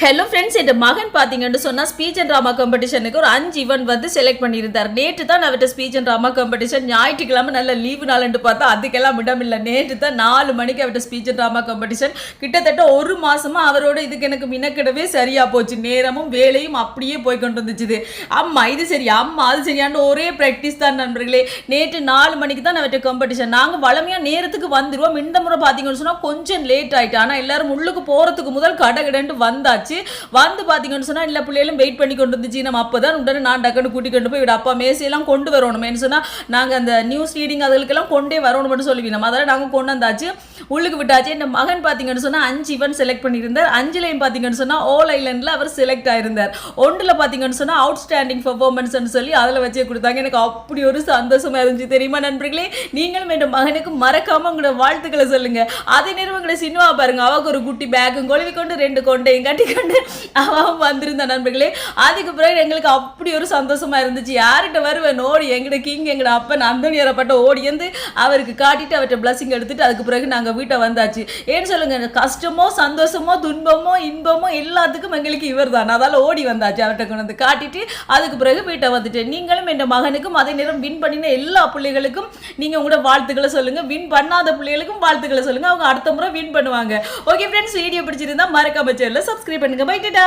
Hello friends என் மகன் பார்த்தீங்கன்னு சொன்னால் ஸ்பீச் அண்ட் ட்ராமா காம்படிஷனுக்கு ஒரு அஞ்சு ஈவெண்ட் வந்து செலக்ட் பண்ணியிருந்தார். நேற்று தான் அவர்கிட்ட ஸ்பீச் அண்ட் ட்ராமா காம்படிஷன் ஞாயிற்றுக்கிழமை நல்ல லீவு நாள்னு பார்த்தா அதுக்கெல்லாம் இடமில்லை நேற்று தான் நாலு மணிக்கு அவர்கிட்ட ஸ்பீச் அண்ட் ட்ராமா காம்படிஷன் கிட்டத்தட்ட ஒரு மாதமாக அவரோட இதுக்கு எனக்கு மினக்கிடவே சரியாக போச்சு. நேரமும் வேலையும் அப்படியே போய் கொண்டு வந்துச்சுது. அம்மா இது சரி அம்மா அது சரியான்னு ஒரே ப்ராக்டிஸ் தான் நண்பர்களே. நேற்று நாலு மணிக்கு தான் அவர்கிட்ட காம்படிஷன் நாங்கள் வளமையாக நேரத்துக்கு வந்துடுவோம் இந்த முறை பார்த்தீங்கன்னு சொன்னால் கொஞ்சம் லேட் ஆகிட்டு ஆனால் எல்லாரும் உள்ளுக்கு போகிறதுக்கு முதல் கடகடன்ட்டு வந்தாச்சு. வந்து பார்த்தீங்கன்னு சொன்னால் எல்லா பிள்ளைகளும் வெயிட் பண்ணி கொண்டு வந்துச்சு நம்ம அப்போ தான் உடனே நான் டக்குன்னு கூட்டி கொண்டு போய் விட. அப்பா மேசையெல்லாம் கொண்டு வரணுமேனு சொன்னால் நாங்கள் அந்த நியூஸ் ரீடிங் அதுகளுக்கெல்லாம் கொண்டே வரணும் மட்டும் சொல்லுவீங்க நம்ம அதெல்லாம் நாங்கள் கொண்டு வந்தாச்சு. உள்ளுக்கு விட்டாச்சு. என் மகன் பார்த்தீங்கன்னு சொன்னால் அஞ்சு ஈவெண்ட் செலக்ட் பண்ணியிருந்தார். அஞ்சுலையும் பார்த்தீங்கன்னு சொன்னால் ஓல் ஐலண்டில் அவர் செலக்ட் ஆயிருந்தார். ஒன்றில் பார்த்தீங்கன்னு சொன்னால் அவுட் ஸ்டாண்டிங் பர்ஃபார்மன்ஸ்னு சொல்லி அதில் வச்சே கொடுத்தாங்க. எனக்கு அப்படி ஒரு சந்தோஷமா இருந்துச்சு. தெரியுமா நண்பர்களே? நீங்களும் என் மகனுக்கு மறக்காமல் உங்களோட வாழ்த்துக்களை சொல்லுங்கள் அதே நேரம் உங்களை சினிமா பாருங்க. அவருக்கு ஒரு குட்டி பேக்கும் கொழுவி கொண்டு ரெண்டு கொண்டையும் கட்டி கொண்டு அவன் வந்திருந்த நண்பர்களே. அதுக்கு பிறகு எங்களுக்கு அப்படி ஒரு சந்தோஷமா இருந்துச்சு. யார்கிட்ட வருவேன்? ஓடி எங்கட கிங் எங்கட அப்பன் அந்தோனி ஏறப்பட்ட ஓடி வந்து அவருக்கு காட்டிட்டு அவர்கிட்ட பிளஸிங் எடுத்துட்டு அதுக்கு பிறகு நாங்கள் வீட்டை வந்தாச்சு. ஏன்னு சொல்லுங்க கஷ்டமோ சந்தோஷமோ துன்பமோ இன்பமோ எல்லாத்துக்கும் எங்களுக்கு இவர் தான் அதால ஓடி வந்தாச்சு அவர்கிட்ட கொண்டு வந்து காட்டிட்டு அதுக்கு பிறகு வீட்டை வந்துட்டேன். நீங்களும் என் மகனுக்கும் அதே நேரம் வின் பண்ணின எல்லா பிள்ளைகளுக்கும் நீங்க உங்களோட வாழ்த்துக்களை சொல்லுங்க. வின் பண்ணாத பிள்ளைகளுக்கும் வாழ்த்துக்களை சொல்லுங்க. அவங்க அடுத்த முறை வின் பண்ணுவாங்க. ஓகே ஃப்ரெண்ட்ஸ் வீடியோ பிடிச்சிருந்தா மறக்காம சேனலை சப்ஸ்கிரைப் பண்ணுங்க. Bye tata.